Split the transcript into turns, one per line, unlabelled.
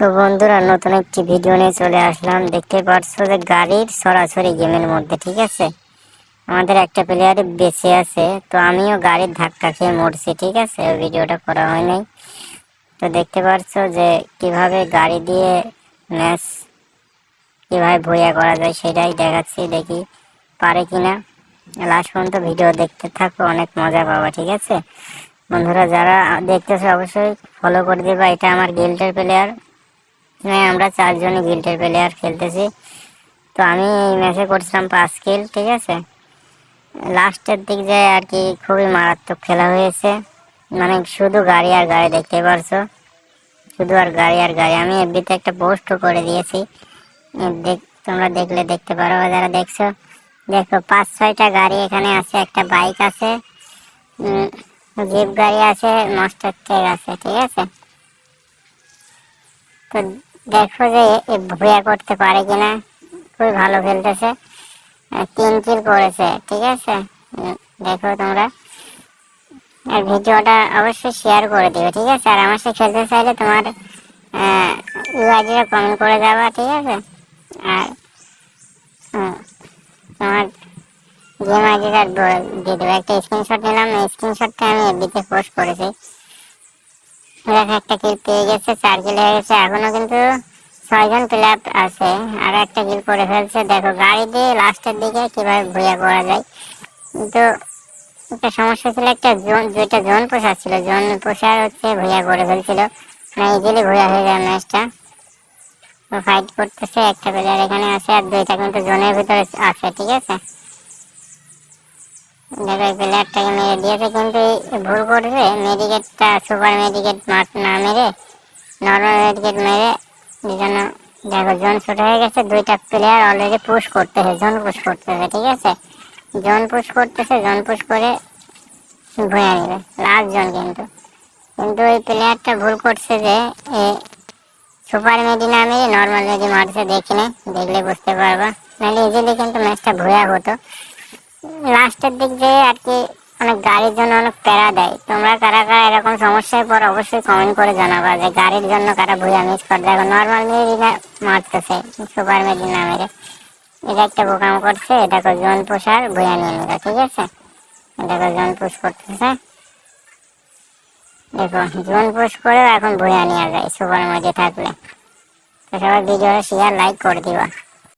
তো বন্ধুরা, নতুন একটি ভিডিও নিয়ে চলে আসলাম। দেখতে পাচ্ছ যে গাড়ির সরাসরি গেমের মধ্যে, ঠিক আছে? আমাদের একটা প্লেয়ার বেঁচে আছে, তো আমিও গাড়ির ধাক্কা খেয়ে মরছি, ঠিক আছে? ওই ভিডিওটা করা হয় নাই। তো দেখতে পাচ্ছ যে কীভাবে গাড়ি দিয়ে ম্যাচ কীভাবে ভইয়া করা যায় সেটাই দেখাচ্ছি, দেখি পারে কিনা লাস্ট পর্যন্ত ভিডিও দেখতে থাকো, অনেক মজা পাবা, ঠিক আছে? বন্ধুরা, যারা দেখতেছে অবশ্যই ফলো করে দেবা। এটা আমার গিল্ডের প্লেয়ার হ্যাঁ আমরা চারজনই গিল্ডের প্লেয়ার খেলতেছি। তো আমি এই ম্যাচে করছিলাম পাঁচ কিল ঠিক আছে? লাস্টের দিক যায় আর কি খুবই মারাত্মক খেলা হয়েছে। মানে শুধু গাড়ি আর গাড়ি দেখতে পারছ। শুধু আর গাড়ি আর গাড়ি। আমি এফবিতে একটা পোস্টও করে দিয়েছি। দেখ, তোমরা দেখলে দেখতে পারো যারা দেখছ। দেখো, পাঁচ, ছয়টা গাড়ি এখানে আছে, একটা বাইক আছে। জিপ গাড়ি আছে মাস্টার ট্রেক আছে, ঠিক আছে? তো দেখো যে ভুয়া করতে পারে কিনা। খুবই ভালো খেলতেছে। তিন কিল করেছে, ঠিক আছে? দেখো তোমরা। আর ভিডিওটা অবশ্যই শেয়ার করে দিবে ঠিক আছে? আর আমার সাথে খেলতে চাইলে তোমার ইউআইডিটা কমেন্ট করে যাবা, ঠিক আছে? আর তোমার গেম আইডিটা দিয়ে দেবে। একটা স্ক্রিনশট নিলাম স্ক্রিনশটটা আমি এফবিতে পোস্ট করেছি। দেখো একটা কিল পেয়ে গেছে, চার কিল হয়ে গেছে, এখনও কিন্তু ছয়জন প্লেয়ার আছে। আর একটা কিল করে ফেলছে। দেখো, গাড়ি দিয়ে লাস্টের দিকে কীভাবে ভুয়া করা যায়। কিন্তু একটা সমস্যা ছিল, একটা জোন, দুইটা জোন পোষার ছিল। জোন পোষার হচ্ছে ভুয়া করে ফেলছিল। মানে ইজিলি ভুয়া হয়ে যায় ম্যাচটা ফাইট করতেছে, একটা প্লেয়ার এখানে আছে, আর দুইটা কিন্তু জোনের ভিতরে আছে, ঠিক আছে? দেখো, এই প্লেয়ারটাকে মেরে দিয়েছে কিন্তু ভুল করেছে। মেডিকেটটা, সুপার মেডিকেট মার না মেরে নর্মাল মেডিকেট মেরে এই দেখো, জোন ছোট হয়ে গেছে, দুইটা প্লেয়ার অলরেডি পুশ করতেছে, জোন পুশ করতেছে, ঠিক আছে? জোন পুশ করতেছে, জোন পুশ করে ভুয়া নেবে লাস্ট জোন কিন্তু। কিন্তু এই প্লেয়ারটা ভুল করছে যে সুপার মেডি না মেরে নর্মাল মেডি মারছে, দেখি না, দেখলে বুঝতে পারবা। নাহলে ইজিলি কিন্তু ম্যাচটা ভুয়া হতো। লাস্টের দিক দিয়ে আর কি অনেক গাড়ির জন্য অনেক প্যারা দেয়। তোমরা কারা কারা এরকম সমস্যায় পর অবশ্যই কমেন্ট করে জানাবা যে গাড়ির জন্য কারা ভুয়া মিস করে দেখো নর্মাল মেরিনা মারতেছে সুপার মেরি না মেরে। এটা একটা বোকাম করছে, দেখো জোন পোষার ভুয়া নিয়ে নিল, ঠিক আছে? দেখো জোন পুশ করতেছে। দেখো জোন পুশ করে এখন ভুয়া নিয়ে যায় সুপার মেরি থাকলে। তো সবাই ভিডিওটা শেয়ার লাইক করে দিবা।